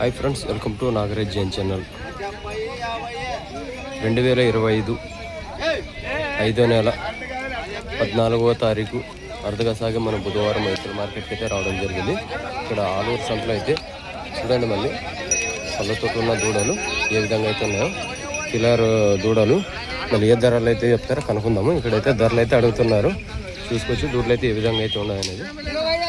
Hi friends welcome to Nagaraj Jain channel. రెండు వేల ఇరవై ఐదు ఐదో నెల పద్నాలుగవ తారీఖు అరుదుగా సాగి మన బుధవారం మైసూర్ మార్కెట్కి అయితే రావడం జరిగింది. ఇక్కడ ఆలూరు సంతలో అయితే చూడండి మళ్ళీ పళ్ళతో ఉన్న దూడలు ఏ విధంగా అయితే ఉన్నాయో. కిలర్ దూడలు. మళ్ళీ ఏ ధరలు అయితే చెప్తారో కనుక్కుందాము. ఇక్కడైతే ధరలు అయితే అడుగుతున్నారు. చూసుకొచ్చి దూడలు అయితే ఏ విధంగా అయితే ఉన్నాయనేది.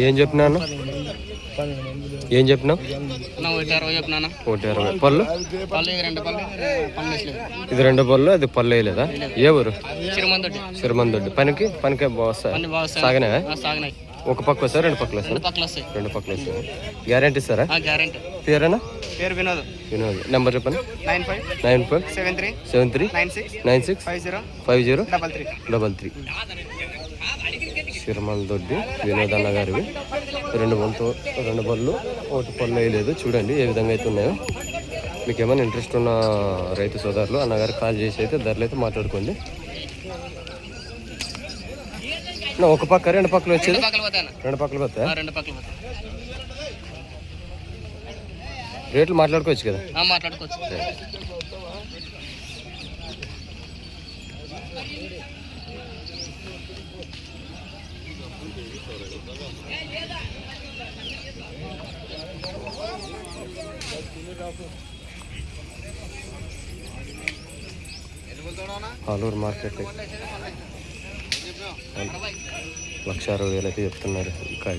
ఏం చెప్పినాను? నా ఒకటి అరవై చెప్పినా ఒకటి అరవై. పళ్ళు? ఇది రెండు పళ్ళు అది పళ్ళు వేయలేదా? ఏ ఊరు? సిరమందొడ్డి పనికి? పనికే బాగా. సాగనే. ఒక పక్క వస్తాయి రెండు పక్కలు వస్తాయి? రెండు పక్కలు వస్తాయి. Guarantee guarantee. పేరేనా? పేరు వినోద్. వినోద్. నెంబర్ చెప్పండి. Nine five nine five seven three seven three nine six nine six five zero five zero double three. Double three. సిరమల దొడ్డి వినోద్ అన్న గారివి రెండు బళ్ళు రెండు బళ్ళు ఒకటి పళ్ళు వేయలేదు. చూడండి ఏ విధంగా అయితే ఉన్నాయో. మీకు ఏమైనా ఇంట్రెస్ట్ ఉన్న రైతు సోదరులు అన్నగారు కాల్ చేసి అయితే ధరలు అయితే మాట్లాడుకోండి. ఒక పక్క రెండు పక్కలు వచ్చేది? రెండు పక్కలు పోతాయి? రేట్లు మాట్లాడుకోవచ్చు కదా? మాట్లాడుకోవచ్చు. ఆలూరు మార్కెట్. లక్ష అరవై వేలకి చెప్తున్నారు ఇక్కడ